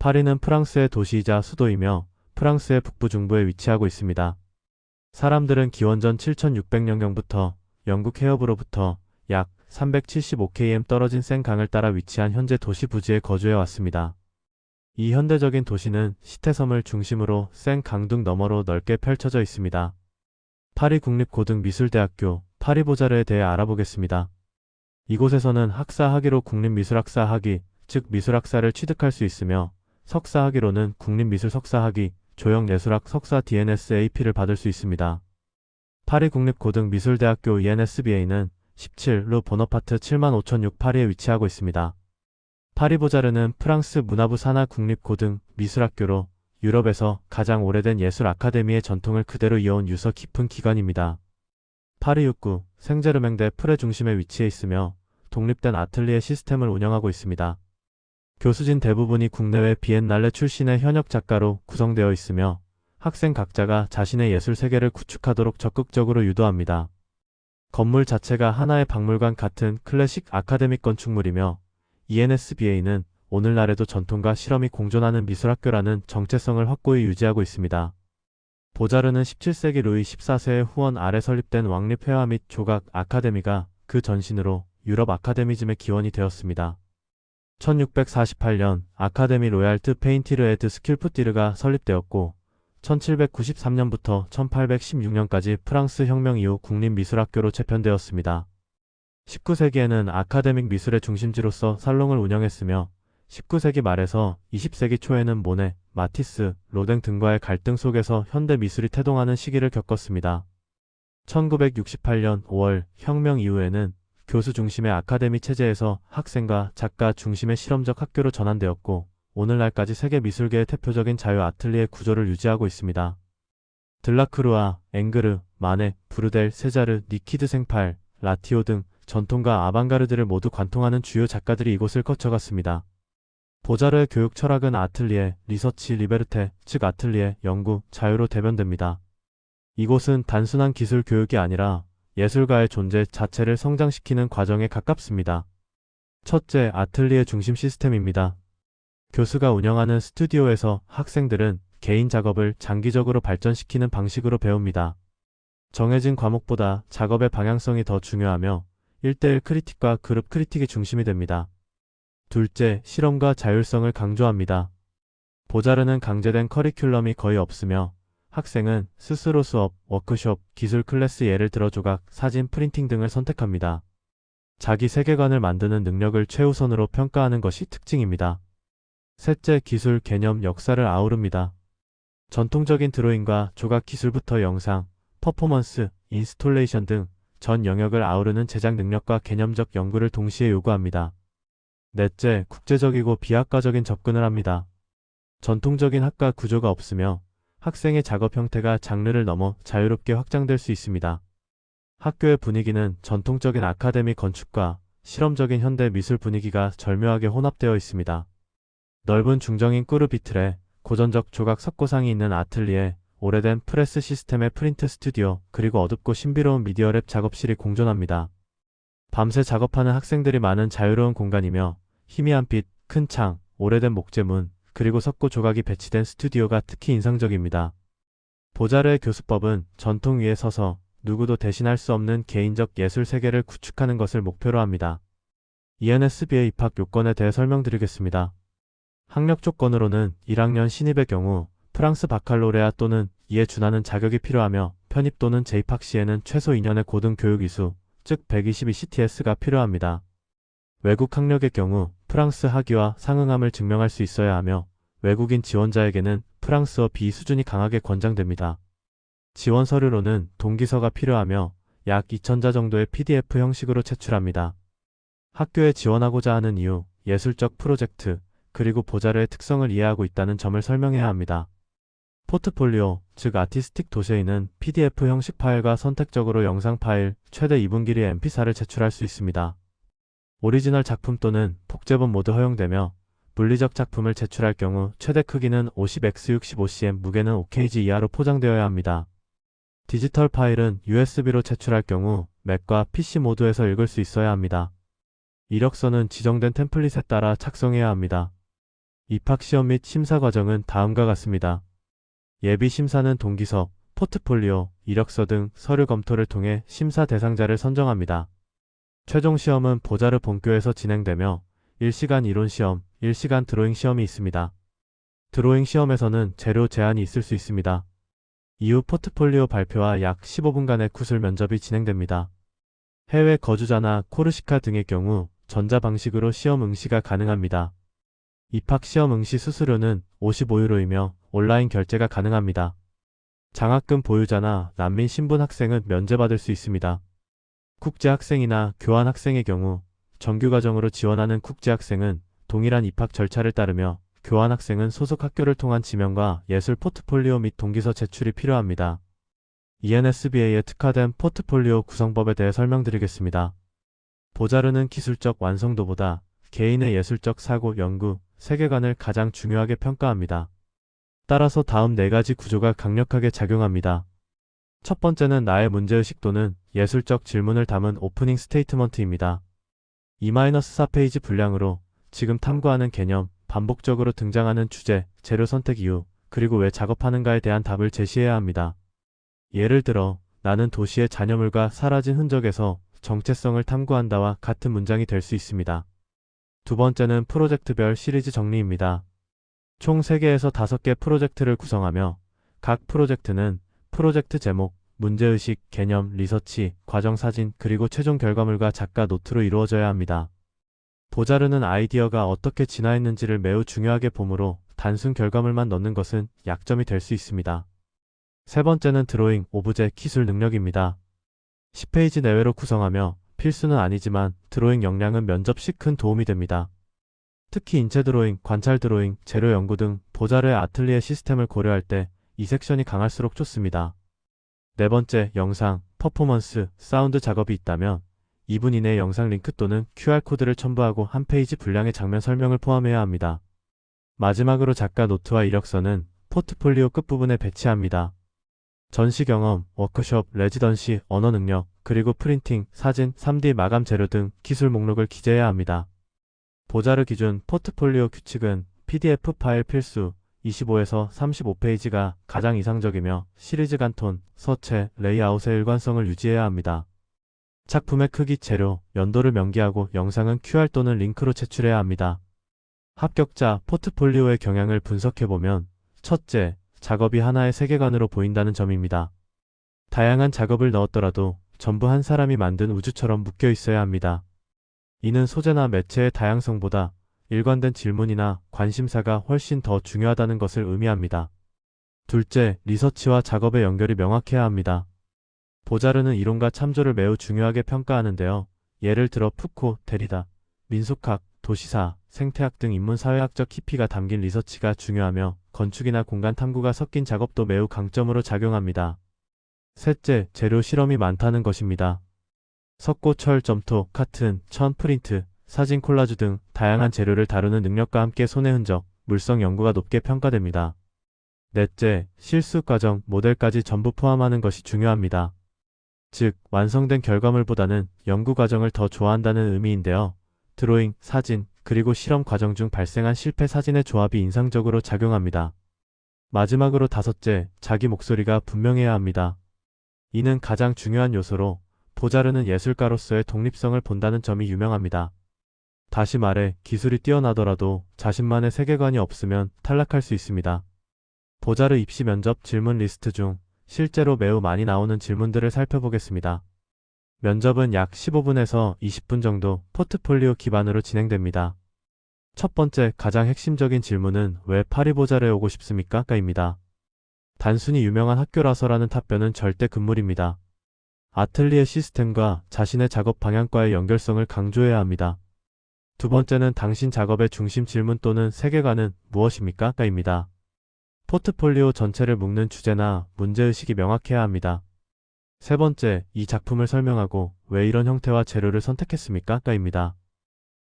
파리는 프랑스의 도시이자 수도이며 프랑스의 북부 중부에 위치하고 있습니다. 사람들은 기원전 7600년경부터 영국 해협으로부터 약 375km 떨어진 센강을 따라 위치한 현재 도시 부지에 거주해 왔습니다. 이 현대적인 도시는 시태섬을 중심으로 센 강등 너머로 넓게 펼쳐져 있습니다. 파리 국립고등미술대학교 파리보자르에 대해 알아보겠습니다. 이곳에서는 학사 학위로 국립미술학사 학위, 즉 미술학사를 취득할 수 있으며 석사 학위로는 국립미술 석사 학위, 조형예술학 석사 DNSAP를 받을 수 있습니다. 파리 국립고등미술대학교 ENSBA는 17루 보너파트 75,006 파리에 위치하고 있습니다. 파리보자르는 프랑스 문화부 산하 국립고등 미술학교로 유럽에서 가장 오래된 예술 아카데미의 전통을 그대로 이어온 유서 깊은 기관입니다. 파리 6구 생제르맹대 프레 중심에 위치해 있으며 독립된 아틀리에 시스템을 운영하고 있습니다. 교수진 대부분이 국내외 비엔날레 출신의 현역 작가로 구성되어 있으며 학생 각자가 자신의 예술 세계를 구축하도록 적극적으로 유도합니다. 건물 자체가 하나의 박물관 같은 클래식 아카데믹 건축물이며 ENSBA는 오늘날에도 전통과 실험이 공존하는 미술학교라는 정체성을 확고히 유지하고 있습니다. 보자르는 17세기 루이 14세의 후원 아래 설립된 왕립회화 및 조각 아카데미가 그 전신으로 유럽 아카데미즘의 기원이 되었습니다. 1648년 아카데미 로얄트 페인티르 에드 스킬프티르가 설립되었고 1793년부터 1816년까지 프랑스 혁명 이후 국립미술학교로 재편되었습니다. 19세기에는 아카데믹 미술의 중심지로서 살롱을 운영했으며 19세기 말에서 20세기 초에는 모네, 마티스, 로댕 등과의 갈등 속에서 현대 미술이 태동하는 시기를 겪었습니다. 1968년 5월 혁명 이후에는 교수 중심의 아카데미 체제에서 학생과 작가 중심의 실험적 학교로 전환되었고 오늘날까지 세계 미술계의 대표적인 자유 아틀리에 구조를 유지하고 있습니다. 들라크루아, 앵그르, 마네, 브루델, 세자르, 니키드 생팔, 라티오 등 전통과 아방가르드를 모두 관통하는 주요 작가들이 이곳을 거쳐갔습니다. 보자르의 교육 철학은 아틀리에, 리서치, 리베르테, 즉 아틀리에, 연구, 자유로 대변됩니다. 이곳은 단순한 기술 교육이 아니라 예술가의 존재 자체를 성장시키는 과정에 가깝습니다. 첫째, 아틀리에 중심 시스템입니다. 교수가 운영하는 스튜디오에서 학생들은 개인 작업을 장기적으로 발전시키는 방식으로 배웁니다. 정해진 과목보다 작업의 방향성이 더 중요하며 1대1 크리틱과 그룹 크리틱이 중심이 됩니다. 둘째, 실험과 자율성을 강조합니다. 보자르는 강제된 커리큘럼이 거의 없으며 학생은 스스로 수업, 워크숍, 기술 클래스 예를 들어 조각, 사진, 프린팅 등을 선택합니다. 자기 세계관을 만드는 능력을 최우선으로 평가하는 것이 특징입니다. 셋째, 기술, 개념, 역사를 아우릅니다. 전통적인 드로잉과 조각 기술부터 영상, 퍼포먼스, 인스톨레이션 등 전 영역을 아우르는 제작 능력과 개념적 연구를 동시에 요구합니다. 넷째, 국제적이고 비학과적인 접근을 합니다. 전통적인 학과 구조가 없으며 학생의 작업 형태가 장르를 넘어 자유롭게 확장될 수 있습니다. 학교의 분위기는 전통적인 아카데미 건축과 실험적인 현대 미술 분위기가 절묘하게 혼합되어 있습니다. 넓은 중정인 꾸르비틀에 고전적 조각 석고상이 있는 아틀리에 오래된 프레스 시스템의 프린트 스튜디오 그리고 어둡고 신비로운 미디어 랩 작업실이 공존합니다. 밤새 작업하는 학생들이 많은 자유로운 공간이며 희미한 빛, 큰 창, 오래된 목재문, 그리고 석고 조각이 배치된 스튜디오가 특히 인상적입니다. 보자르의 교수법은 전통 위에 서서 누구도 대신할 수 없는 개인적 예술 세계를 구축하는 것을 목표로 합니다. ENSB의 입학 요건에 대해 설명드리겠습니다. 학력 조건으로는 1학년 신입의 경우 프랑스 바칼로레아 또는 이에 준하는 자격이 필요하며 편입 또는 재입학 시에는 최소 2년의 고등교육 이수, 즉 122CTS가 필요합니다. 외국 학력의 경우 프랑스 학위와 상응함을 증명할 수 있어야 하며 외국인 지원자에게는 프랑스어 B 수준이 강하게 권장됩니다. 지원 서류로는 동기서가 필요하며 약 2,000자 정도의 PDF 형식으로 제출합니다. 학교에 지원하고자 하는 이유, 예술적 프로젝트, 그리고 보자르의 특성을 이해하고 있다는 점을 설명해야 합니다. 포트폴리오, 즉 아티스틱 도시에는 PDF 형식 파일과 선택적으로 영상 파일, 최대 2분 길이 mp4를 제출할 수 있습니다. 오리지널 작품 또는 복제본 모두 허용되며 물리적 작품을 제출할 경우 최대 크기는 50x65cm, 무게는 5kg 이하로 포장되어야 합니다. 디지털 파일은 USB로 제출할 경우 맥과 PC 모두에서 읽을 수 있어야 합니다. 이력서는 지정된 템플릿에 따라 작성해야 합니다. 입학 시험 및 심사 과정은 다음과 같습니다. 예비 심사는 동기서, 포트폴리오, 이력서 등 서류 검토를 통해 심사 대상자를 선정합니다. 최종 시험은 보자르 본교에서 진행되며 1시간 이론 시험, 1시간 드로잉 시험이 있습니다. 드로잉 시험에서는 재료 제한이 있을 수 있습니다. 이후 포트폴리오 발표와 약 15분간의 구술 면접이 진행됩니다. 해외 거주자나 코르시카 등의 경우 전자 방식으로 시험 응시가 가능합니다. 입학 시험 응시 수수료는 55유로이며 온라인 결제가 가능합니다. 장학금 보유자나 난민 신분 학생은 면제받을 수 있습니다. 국제 학생이나 교환 학생의 경우 정규 과정으로 지원하는 국제 학생은 동일한 입학 절차를 따르며 교환 학생은 소속 학교를 통한 지명과 예술 포트폴리오 및 동기서 제출이 필요합니다. ENSBA에 특화된 포트폴리오 구성법에 대해 설명드리겠습니다. 보자르는 기술적 완성도보다 개인의 예술적 사고, 연구, 세계관을 가장 중요하게 평가합니다. 따라서 다음 네 가지 구조가 강력하게 작용합니다. 첫 번째는 나의 문제의식 또는 예술적 질문을 담은 오프닝 스테이트먼트입니다. 2-4페이지 분량으로 지금 탐구하는 개념, 반복적으로 등장하는 주제, 재료 선택 이유, 그리고 왜 작업하는가에 대한 답을 제시해야 합니다. 예를 들어, 나는 도시의 잔여물과 사라진 흔적에서 정체성을 탐구한다와 같은 문장이 될 수 있습니다. 두 번째는 프로젝트별 시리즈 정리입니다. 총 3개에서 5개 프로젝트를 구성하며 각 프로젝트는 프로젝트 제목, 문제의식, 개념, 리서치, 과정 사진, 그리고 최종 결과물과 작가 노트로 이루어져야 합니다. 보자르는 아이디어가 어떻게 진화했는지를 매우 중요하게 보므로 단순 결과물만 넣는 것은 약점이 될 수 있습니다. 세 번째는 드로잉, 오브제, 기술 능력입니다. 10페이지 내외로 구성하며 필수는 아니지만 드로잉 역량은 면접 시 큰 도움이 됩니다. 특히 인체 드로잉, 관찰 드로잉, 재료 연구 등 보자르의 아틀리에 시스템을 고려할 때 이 섹션이 강할수록 좋습니다. 네 번째, 영상, 퍼포먼스, 사운드 작업이 있다면 2분 이내 영상 링크 또는 QR코드를 첨부하고 한 페이지 분량의 장면 설명을 포함해야 합니다. 마지막으로 작가 노트와 이력서는 포트폴리오 끝부분에 배치합니다. 전시 경험, 워크숍, 레지던시, 언어 능력, 그리고 프린팅, 사진, 3D 마감 재료 등 기술 목록을 기재해야 합니다. 보자르 기준 포트폴리오 규칙은 PDF 파일 필수 25에서 35페이지가 가장 이상적이며 시리즈 간 톤, 서체, 레이아웃의 일관성을 유지해야 합니다. 작품의 크기, 재료, 연도를 명기하고 영상은 QR 또는 링크로 제출해야 합니다. 합격자 포트폴리오의 경향을 분석해보면 첫째, 작업이 하나의 세계관으로 보인다는 점입니다. 다양한 작업을 넣었더라도 전부 한 사람이 만든 우주처럼 묶여 있어야 합니다. 이는 소재나 매체의 다양성보다 일관된 질문이나 관심사가 훨씬 더 중요하다는 것을 의미합니다. 둘째, 리서치와 작업의 연결이 명확해야 합니다. 보자르는 이론과 참조를 매우 중요하게 평가하는데요. 예를 들어 푸코, 데리다, 민속학, 도시사, 생태학 등 인문사회학적 깊이가 담긴 리서치가 중요하며 건축이나 공간 탐구가 섞인 작업도 매우 강점으로 작용합니다. 셋째, 재료 실험이 많다는 것입니다. 석고, 철, 점토, 카튼, 천, 프린트, 사진 콜라주 등 다양한 재료를 다루는 능력과 함께 손의 흔적, 물성 연구가 높게 평가됩니다. 넷째, 실수 과정, 모델까지 전부 포함하는 것이 중요합니다. 즉, 완성된 결과물보다는 연구 과정을 더 좋아한다는 의미인데요. 드로잉, 사진, 그리고 실험 과정 중 발생한 실패 사진의 조합이 인상적으로 작용합니다. 마지막으로 다섯째, 자기 목소리가 분명해야 합니다. 이는 가장 중요한 요소로 보자르는 예술가로서의 독립성을 본다는 점이 유명합니다. 다시 말해 기술이 뛰어나더라도 자신만의 세계관이 없으면 탈락할 수 있습니다. 보자르 입시 면접 질문 리스트 중 실제로 매우 많이 나오는 질문들을 살펴보겠습니다. 면접은 약 15분에서 20분 정도 포트폴리오 기반으로 진행됩니다. 첫 번째 가장 핵심적인 질문은 왜 파리보자르에 오고 싶습니까? 가입니다. 단순히 유명한 학교라서라는 답변은 절대 금물입니다. 아틀리에 시스템과 자신의 작업 방향과의 연결성을 강조해야 합니다. 두 번째는 당신 작업의 중심 질문 또는 세계관은 무엇입니까? 가입니다. 포트폴리오 전체를 묶는 주제나 문제의식이 명확해야 합니다. 세 번째, 이 작품을 설명하고 왜 이런 형태와 재료를 선택했습니까? 가입니다.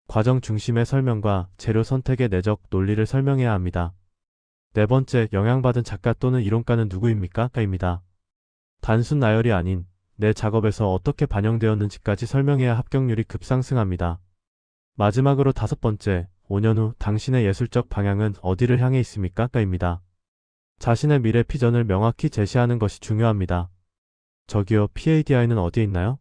과정 중심의 설명과 재료 선택의 내적 논리를 설명해야 합니다. 네 번째, 영향받은 작가 또는 이론가는 누구입니까? 가입니다. 단순 나열이 아닌 내 작업에서 어떻게 반영되었는지까지 설명해야 합격률이 급상승합니다. 마지막으로 다섯 번째, 5년 후 당신의 예술적 방향은 어디를 향해 있습니까? 가입니다. 자신의 미래 비전을 명확히 제시하는 것이 중요합니다. 저기요, PADI는 어디에 있나요?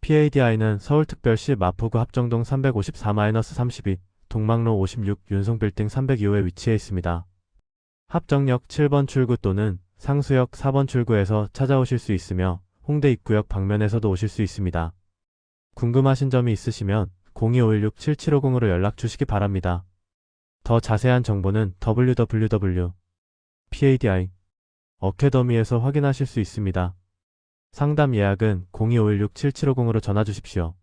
PADI는 서울특별시 마포구 합정동 354-32, 동막로 56, 윤송빌딩 302호에 위치해 있습니다. 합정역 7번 출구 또는 상수역 4번 출구에서 찾아오실 수 있으며 홍대 입구역 방면에서도 오실 수 있습니다. 궁금하신 점이 있으시면 02-516-7750으로 연락 주시기 바랍니다. 더 자세한 정보는 www. PADI 어캐더미에서 확인하실 수 있습니다. 상담 예약은 02-516-7750으로 전화 주십시오.